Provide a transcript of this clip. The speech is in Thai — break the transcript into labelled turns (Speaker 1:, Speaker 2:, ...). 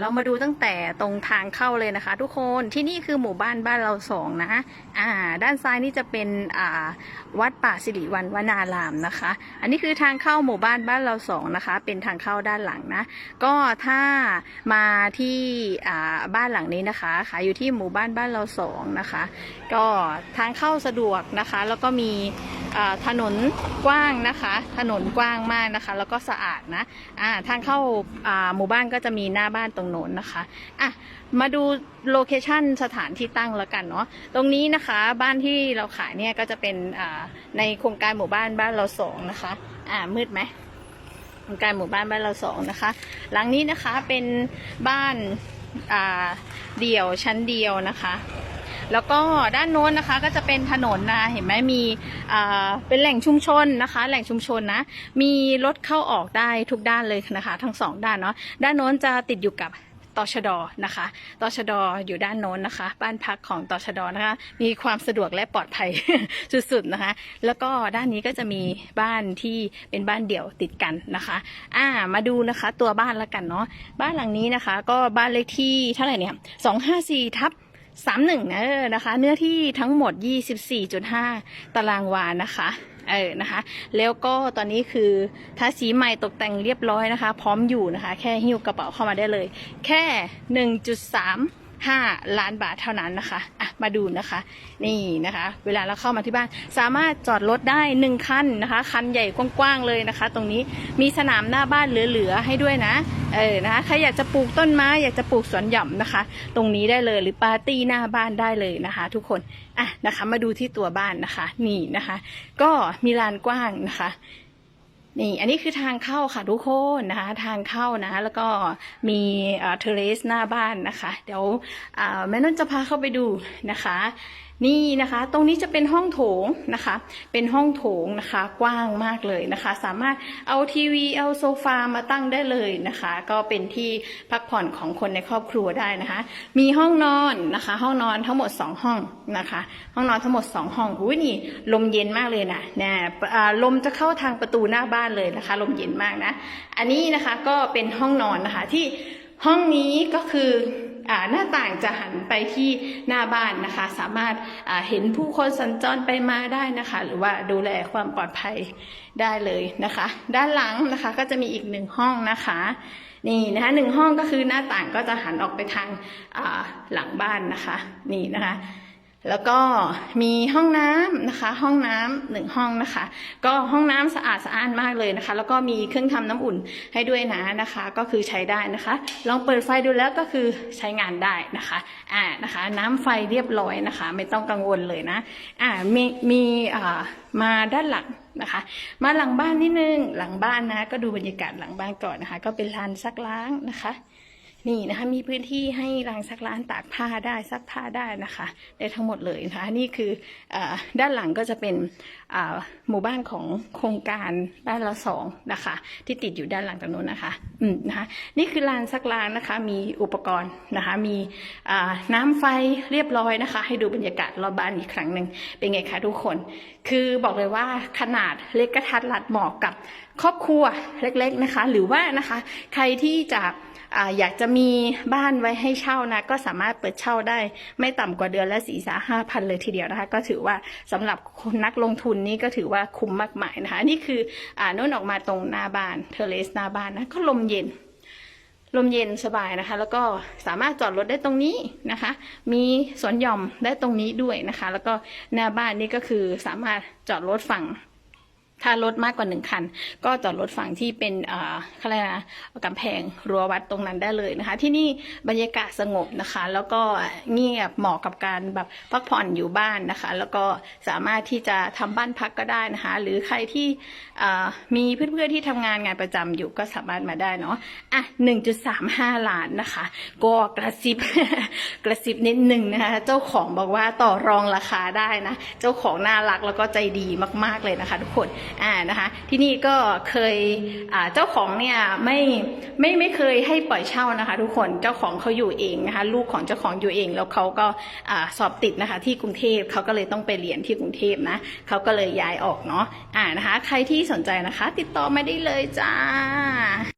Speaker 1: เรามาดูตั้งแต่ตรงทางเข้าเลยนะคะ ทุกคนที่นี่คือหมู่บ้านบ้านเราสองนะอ่า ด้านซ้ายนี่จะเป็นอ่าวัดป่าสิริวันวนารามนะคะ อันนี้คือทางเข้าหมู่บ้านบ้านเราสองนะคะ เป็นทางเข้าด้านหลังนะ ก็ถ้ามาที่อ่าบ้านหลังนี้นะคะขายอยู่ที่หมู่บ้านบ้านเราสองนะคะ ก็ทางเข้าสะดวกนะคะ แล้วก็มี ถนนกว้างนะคะ ถนนกว้างมากนะคะ แล้วก็สะอาดนะอ่าทางเข้าหมู่บ้านก็จะมีหน้าบ้านตรงโน้นนะคะอะมาดูโลเคชันสถานที่ตั้งแล้วกันเนาะตรงนี้นะคะบ้านที่เราขายเนี่ยก็จะเป็นในโครงการหมู่บ้านบ้านเราสองนะคะอ่ามืดไหมโครงการหมู่บ้านบ้านเราสองนะคะ หลังนี้นะคะเป็นบ้านเดี่ยวชั้นเดียวนะคะ แล้วก็ด้านโน้นนะคะก็จะเป็นถนนนะเห็นไหมมีเป็นแหล่งชุมชนนะคะ แหล่งชุมชนนะมีรถเข้าออกได้ทุกด้านเลยนะคะ ทั้งสองด้านเนาะด้านโน้นจะติดอยู่กับตชดนะคะตชดอยู่ด้านโน้นนะคะ บ้านพักของตชดนะคะ มีความสะดวกและปลอดภัยสุดๆนะคะ แล้วก็ด้านนี้ก็จะมีบ้านที่เป็นบ้านเดี่ยวติดกันนะคะ อ่า มาดูนะคะ ตัวบ้านละกันเนาะ บ้านหลังนี้นะคะ ก็บ้านเลขที่เท่าไหร่เนี่ยสองห้าสี่ทับ สามหนึ่งเออนะคะ เนื้อที่ทั้งหมดยี่สิบสี่จุดห้าตารางวานะคะเออนะคะ แล้วก็ตอนนี้คือทาสีใหม่ตกแต่งเรียบร้อยนะคะ พร้อมอยู่นะคะ แค่หิ้วกระเป๋าเข้ามาได้เลย แค่หนึ่งจุดสาม5ล้านบาทเท่านั้นนะคะอะมาดูนะคะ นี่นะคะ เวลาเราเข้ามาที่บ้าน สามารถจอดรถได้ 1 คันนะคะ คันใหญ่กว้างๆเลยนะคะ ตรงนี้มีสนามหน้าบ้านเหลือๆให้ด้วยนะ เออนะคะใครอยากจะปลูกต้นไม้อยากจะปลูกสวนหย่อมนะคะ ตรงนี้ได้เลยหรือปาร์ตี้หน้าบ้านได้เลยนะคะ ทุกคนอะนะคะ มาดูที่ตัวบ้านนะคะ นี่นะคะ ก็มีลานกว้างนะคะ นี่อันนี้คือทางเข้าค่ะทุกคนนะคะ ทางเข้านะ แล้วก็มีเทเรสหน้าบ้านนะคะ เดี๋ยวแม่นุ่นจะพาเข้าไปดูนะคะ นี่นะคะ ตรงนี้จะเป็นห้องโถงนะคะ เป็นห้องโถงนะคะ กว้างมากเลยนะคะ สามารถเอาทีวีเอาโซฟามาตั้งได้เลยนะคะ ก็เป็นที่พักผ่อนของคนในครอบครัวได้นะคะ มีห้องนอนนะคะ ห้องนอนทั้งหมด 2 ห้องนะคะ ห้องนอนทั้งหมด 2 ห้องอุ้ยนี่ ลมเย็นมากเลยนะเนี่ยลมจะเข้าทางประตูหน้าบ้านเลยนะคะ ลมเย็นมากนะ อันนี้นะคะก็เป็นห้องนอนนะคะที่ห้องนี้ก็คือ หน้าต่างจะหันไปที่หน้าบ้านนะคะ สามารถเห็นผู้คนสัญจรไปมาได้นะคะ หรือว่าดูแลความปลอดภัยได้เลยนะคะ ด้านหลังนะคะก็จะมีอีกหนึ่งห้องนะคะนี่นะคะหนึ่งห้องก็คือหน้าต่างก็จะหันออกไปทางหลังบ้านนะคะ นี่นะคะ แล้วก็มีห้องน้ำนะคะ ห้องน้ำหนึ่งห้องนะคะ ก็ห้องน้ำสะอาดสะอ้านมากเลยนะคะ แล้วก็มีเครื่องทำน้ำอุ่นให้ด้วยนะนะคะ ก็คือใช้ได้นะคะ ลองเปิดไฟดูแล้วก็คือใช้งานได้นะคะอ่านะคะ น้ำไฟเรียบร้อยนะคะ ไม่ต้องกังวลเลยนะอ่ามีมีอ่ามาด้านหลังนะคะ มาหลังบ้านนิดนึงหลังบ้านนะ ก็ดูบรรยากาศหลังบ้านก่อนนะคะ ก็เป็นลานซักล้างนะคะ นี่นะคะมีพื้นที่ให้ล้างซักล้างตากผ้าได้ซักผ้าได้นะคะได้ทั้งหมดเลยนะคะนี่คืออด้านหลังก็จะเป็นหมู่บ้านของโครงการบ้านละสองนะคะ ที่ติดอยู่ด้านหลังตรงนู้นนะคะอืมนะคะนี่คือลานซักล้างนะคะมีอุปกรณ์นะคะมีน้ำไฟเรียบร้อยนะคะ ให้ดูบรรยากาศรอบบ้านอีกครั้งหนึ่งเป็นไงคะทุกคน คือบอกเลยว่าขนาดเล็กกระทัดรัดเหมาะกับครอบครัวเล็กๆนะคะ หรือว่านะคะใครที่จะ ออยากจะมีบ้านไว้ให้เช่านะ ก็สามารถเปิดเช่าได้ ไม่ต่ำกว่าเดือนละสี่สาห้าพันเลยทีเดียวนะคะ ก็ถือว่าสำหรับคนนักลงทุนนี่ก็ถือว่าคุ้มมากมายนะคะนี่คืออ่าโน่นออกมาตรงหน้าบ้านเทเลสหน้าบ้านนะก็ลมเย็นลมเย็นสบายนะคะ แล้วก็สามารถจอดรถได้ตรงนี้นะคะ มีสวนหย่อมได้ตรงนี้ด้วยนะคะ แล้วก็หน้าบ้านนี่ก็คือสามารถจอดรถฝั่ง ถ้ารถมากกว่าหนึ่งคัน ก็จอดรถฝั่งที่เป็นอ่าเขาเรียกนะกำแพงรั้ววัดตรงนั้นได้เลยนะคะ ที่นี่บรรยากาศสงบนะคะ แล้วก็เงียบเหมาะกับการแบบพักผ่อนอยู่บ้านนะคะ แล้วก็สามารถที่จะทำบ้านพักก็ได้นะคะ หรือใครที่อ่ามีเพื่อนๆที่ทำงานงานประจำอยู่ก็สามารถมาได้เนาะอะหนึ่งจุดสามห้าล้านนะคะ ก็กระซิบกระซิบนิดหนึ่งนะคะเจ้าของบอกว่าต่อรองราคาได้นะ เจ้าของน่ารักแล้วก็ใจดีมาก ๆเลยนะคะ ทุกคนอ่านะคะที่นี่ก็เคยเจ้าของเนี่ยไม่ไม่ไม่เคยให้ปล่อยเช่านะคะ ทุกคนเจ้าของเขาอยู่เองนะคะลูกของเจ้าของอยู่เอง แล้วเขาก็สอบติดนะคะ ที่กรุงเทพเขาก็เลยต้องไปเรียนที่กรุงเทพนะเขาก็เลยย้ายออกเนาะอ่านะคะ ใครที่สนใจนะคะ ติดต่อมาได้เลยจ้า